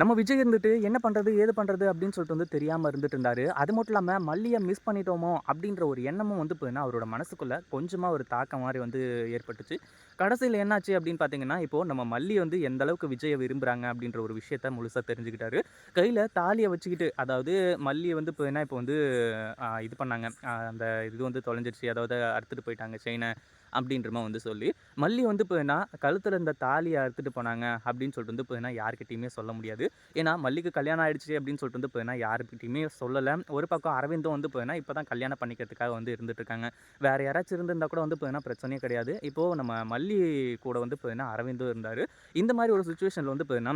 நம்ம விஜய் இருந்துட்டு என்ன பண்ணுறது ஏது பண்ணுறது அப்படின்னு சொல்லிட்டு வந்து தெரியாமல் இருந்துட்டு இருந்தாரு. அது மட்டும் இல்லாமல் மல்லியை மிஸ் பண்ணிட்டோமோ அப்படின்ற ஒரு எண்ணமும் வந்து போயின்னா அவரோட மனசுக்குள்ளே கொஞ்சமாக ஒரு தாக்கம் மாதிரி வந்து ஏற்பட்டுச்சு. கடைசியில் என்னாச்சு அப்படின்னு பார்த்தீங்கன்னா இப்போது நம்ம மல்லி வந்து எந்த அளவுக்கு விஜயை விரும்புகிறாங்க அப்படின்ற ஒரு விஷயத்த முழுசாக தெரிஞ்சுக்கிட்டாரு. கையில் தாலியை வச்சுக்கிட்டு அதாவது மல்லியை வந்து போயின்னா இப்போ வந்து இது பண்ணாங்க. அந்த இது வந்து தொலைஞ்சிருச்சு. அதாவது அறுத்துட்டு போயிட்டாங்க செயினை அப்படின்றமா வந்து சொல்லி மல்லி வந்து போயின்னா கழுத்தில் இருந்த தாலியை அறுத்துட்டு போனாங்க அப்படின்னு சொல்லிட்டு வந்து போயின்னா யார்கிட்டயுமே சொல்ல முடியாது. ஏன்னா மல்லிக்கு கல்யாணம் ஆயிடுச்சு அப்படின்னு சொல்லிட்டு வந்து போயின்னா யாருக்கிட்டையுமே சொல்லலை. ஒரு பக்கம் அரவிந்தும் வந்து போயின்னா இப்போ தான் கல்யாணம் பண்ணிக்கிறதுக்காக வந்து இருந்துட்டு இருக்காங்க. வேறு யாராச்சும் இருந்திருந்தா கூட வந்து போயின்னா பிரச்சனையே கிடையாது. இப்போது நம்ம மல்லி கூட வந்து போயின்னா அரவிந்தும் இருந்தார். இந்த மாதிரி ஒரு சுச்சுவேஷனில் வந்து போயின்னா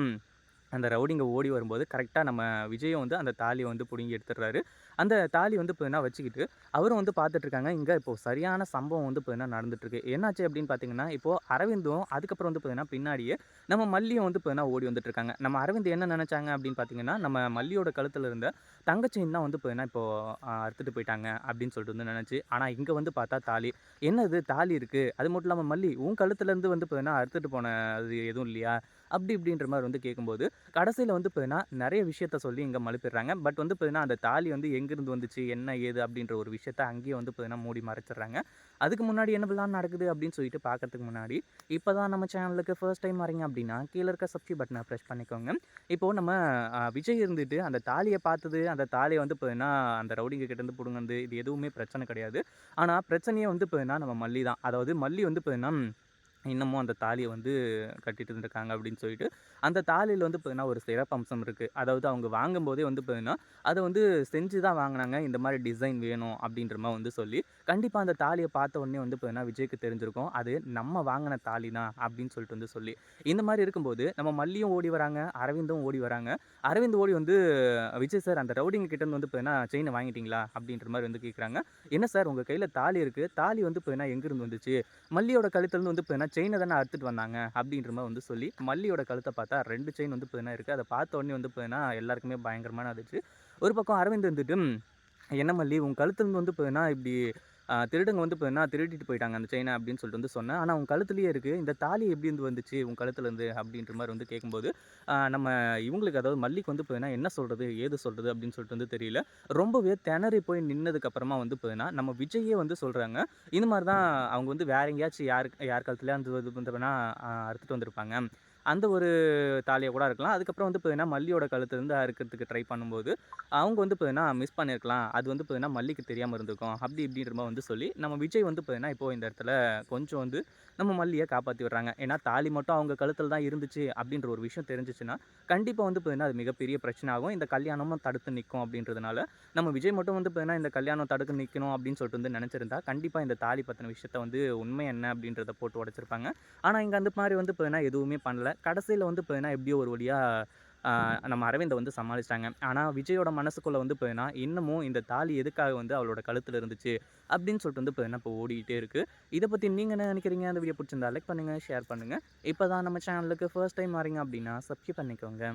அந்த ரவுடிங்க ஓடி வரும்போது கரெக்டாக நம்ம விஜயும் வந்து அந்த தாலியை வந்து பிடுங்கி எடுத்துடுறாரு. அந்த தாலி வந்து இப்போ வச்சுக்கிட்டு அவரும் வந்து பார்த்துட்ருக்காங்க இங்கே இப்போ சரியான சம்பவம் வந்து இப்போ நடந்துட்டுருக்கு என்னாச்சு அப்படின்னு பார்த்தீங்கன்னா இப்போது அரவிந்தும் அதுக்கப்புறம் வந்து பார்த்தீங்கன்னா பின்னாடியே நம்ம மல்லியும் வந்து இப்போ ஓடி வந்துட்டுருக்காங்க நம்ம அரவிந்த் என்ன நினச்சாங்க அப்படின்னு பார்த்தீங்கன்னா நம்ம மல்லியோட கழுத்தில் இருந்த தங்கச்சின் தான் வந்து இப்போ இப்போது அறுத்துட்டு போயிட்டாங்க அப்படின்னு சொல்லிட்டு வந்து நினச்சி ஆனால் இங்கே வந்து பார்த்தா தாலி. என்னது தாலி இருக்குது அது மட்டும் இல்லாமல் மல்லி உன் கழுத்துலேருந்து வந்து பார்த்தீங்கன்னா அறுத்துட்டு போன அது எதுவும் இல்லையா? அப்படி இப்படின்ற மாதிரி வந்து கேட்கும்போது கடைசியில் வந்து பார்த்தீங்கன்னா நிறைய விஷயத்த சொல்லி இங்கே மழுப்பிடுறாங்க. பட் வந்து பார்த்தீங்கன்னா அந்த தாலி வந்து எங்கேருந்து வந்துச்சு என்ன ஏது அப்படின்ற ஒரு விஷயத்த அங்கேயே வந்து பார்த்தீங்கன்னா மூடி மறைச்சிடுறாங்க. அதுக்கு முன்னாடி என்ன பிளான் நடக்குது அப்படின்னு சொல்லிட்டு பார்க்கறதுக்கு முன்னாடி இப்போ தான் நம்ம சேனலுக்கு ஃபர்ஸ்ட் டைம் வரீங்க அப்படின்னா கீழே இருக்க சப்ஸ்கிரைப் பட்டனை ப்ரெஸ் பண்ணிக்கோங்க. இப்போது நம்ம விஜய் இருந்துட்டு அந்த தாலியை பார்த்தது அந்த தாலியை வந்து பார்த்தீங்கன்னா அந்த ரவுடிங்க கிட்டேருந்து பிடுங்கிறது இது எதுவுமே பிரச்சனை கிடையாது. ஆனால் பிரச்சனையே வந்து பார்த்தீங்கன்னா நம்ம மல்லி தான் அதாவது மல்லி வந்து பார்த்தீங்கன்னா இன்னமும் அந்த தாலியை வந்து கட்டிட்டு இருந்திருக்காங்க அப்படின்னு சொல்லிட்டு அந்த தாலியில் வந்து பார்த்திங்கன்னா ஒரு சிறப்பம்சம் இருக்குது அதாவது அவங்க வாங்கும்போதே வந்து பார்த்திங்கன்னா அதை வந்து செஞ்சு தான் வாங்கினாங்க. இந்த மாதிரி டிசைன் வேணும் அப்படின்ற மாதிரி வந்து சொல்லி கண்டிப்பாக அந்த தாலியை பார்த்த உடனே வந்து பார்த்திங்கன்னா விஜய்க்கு தெரிஞ்சிருக்கும். அது நம்ம வாங்கின தாலி தான் அப்படின்னு சொல்லிட்டு வந்து சொல்லி இந்த மாதிரி இருக்கும்போது நம்ம மல்லியும் ஓடி வராங்க அரவிந்தும் ஓடி வராங்க. அரவிந்த் ஓடி வந்து விஜய் சார் அந்த ரவுடிங்க கிட்ட வந்து பார்த்திங்கன்னா செயினை வாங்கிட்டீங்களா அப்படின்ற மாதிரி வந்து கேட்குறாங்க என்ன சார் உங்கள் கையில் தாலி இருக்குது தாலி வந்து பார்த்திங்கன்னா எங்கேருந்து வந்துச்சு? மல்லியோட கழுத்துலேருந்து வந்து பார்த்தீங்கன்னா செயினை தானே அறுத்துட்டு வந்தாங்க அப்படின்ற மாதிரி வந்து சொல்லி மல்லியோட கழுத்தை பார்த்தா ரெண்டு செயின் வந்து பார்த்தீங்கன்னா இருக்குது அதை பார்த்த உடனே வந்து பார்த்தீங்கன்னா எல்லாருக்குமே பயங்கரமான இருந்துச்சு ஒரு பக்கம் அரவிந்த் வந்துட்டு என்ன மல்லி உன் கழுத்துலேருந்து வந்து பார்த்தீங்கன்னா இப்படி திருடங்க வந்து பார்த்தீங்கன்னா திருடிட்டு போயிட்டாங்க அந்த செயினை அப்படின்னு சொல்லிட்டு வந்து சொன்னேன். ஆனால் உன் கழுத்துலேயே இருக்குது இந்த தாலி எப்படி இருந்து வந்துச்சு? உன் கழுத்துலேருந்து அப்படின்ற மாதிரி வந்து கேட்கும்போது நம்ம இவங்களுக்கு அதாவது மல்லிக்கு வந்து பார்த்தீங்கன்னா என்ன சொல்கிறது ஏது சொல்கிறது அப்படின்னு சொல்லிட்டு வந்து தெரியல. ரொம்பவே திணறி போய் நின்னதுக்கப்புறமா வந்து பார்த்தீங்கன்னா நம்ம விஜயே வந்து சொல்கிறாங்க இந்த மாதிரி தான் அவங்க வந்து வேற எங்கேயாச்சும் யார் யார் காலத்துலேயே அந்த இது வந்து அறுத்துட்டு வந்திருப்பாங்க. அந்த ஒரு தாலியை கூட இருக்கலாம். அதுக்கப்புறம் வந்து பார்த்தீங்கன்னா மல்லியோட கழுத்துலேருந்து அறுக்கிறதுக்கு ட்ரை பண்ணும்போது அவங்க வந்து பார்த்தீங்கன்னா மிஸ் பண்ணியிருக்கலாம் அது வந்து பார்த்தீங்கன்னா மல்லிக்கு தெரியாமல் இருந்திருக்கும். அப்படி இப்படின்ற மாதிரி வந்து சொல்லி நம்ம விஜய் வந்து பார்த்தீங்கன்னா இப்போது இந்த இடத்துல கொஞ்சம் வந்து நம்ம மல்லியை காப்பாற்றி விடுறாங்க. ஏன்னா தாலி மட்டும் அவங்க கழுத்தில் தான் இருந்துச்சு அப்படின்ற ஒரு விஷயம் தெரிஞ்சிச்சுன்னா கண்டிப்பாக வந்து பார்த்தீங்கன்னா அது மிகப்பெரிய பிரச்சனை ஆகும். இந்த கல்யாணமும் தடுத்து நிற்கும் அப்படின்றதுனால நம்ம விஜய் மட்டும் வந்து பார்த்தீங்கன்னா இந்த கல்யாணம் தடுத்து நிற்கணும் அப்படின்னு சொல்லிட்டு வந்து நினச்சிருந்தா கண்டிப்பாக இந்த தாலி பற்றின விஷயத்த வந்து உண்மை என்ன அப்படின்றத போட்டு உடச்சிருப்பாங்க. ஆனால் இங்கே அந்த மாதிரி வந்து பார்த்தீங்கன்னா எதுவுமே பண்ணல. கடைசியில் வந்து பார்த்தீங்கன்னா எப்படியோ ஒரு வழியாக நம்ம அரவிந்தை வந்து சமாளிச்சிட்டாங்க. ஆனால் விஜயோட மனசுக்குள்ளே வந்து பார்த்தீங்கன்னா இன்னமும் இந்த தாலி எதுக்காக வந்து அவளோட கழுத்தில் இருந்துச்சு? அப்படின்னு சொல்லிட்டு வந்து பார்த்தீங்கன்னா இப்போ ஓடிக்கிட்டே இருக்குது இதை பற்றி நீங்கள் என்ன நினைக்கிறீங்க? அந்த வீடியோ பிடிச்சிருந்தா லைக் பண்ணுங்கள் ஷேர் பண்ணுங்கள் இப்போ தான் நம்ம சேனலுக்கு ஃபர்ஸ்ட் டைம் வரீங்க அப்படின்னா சப்ஸ்கிரைப் பண்ணிக்கோங்க.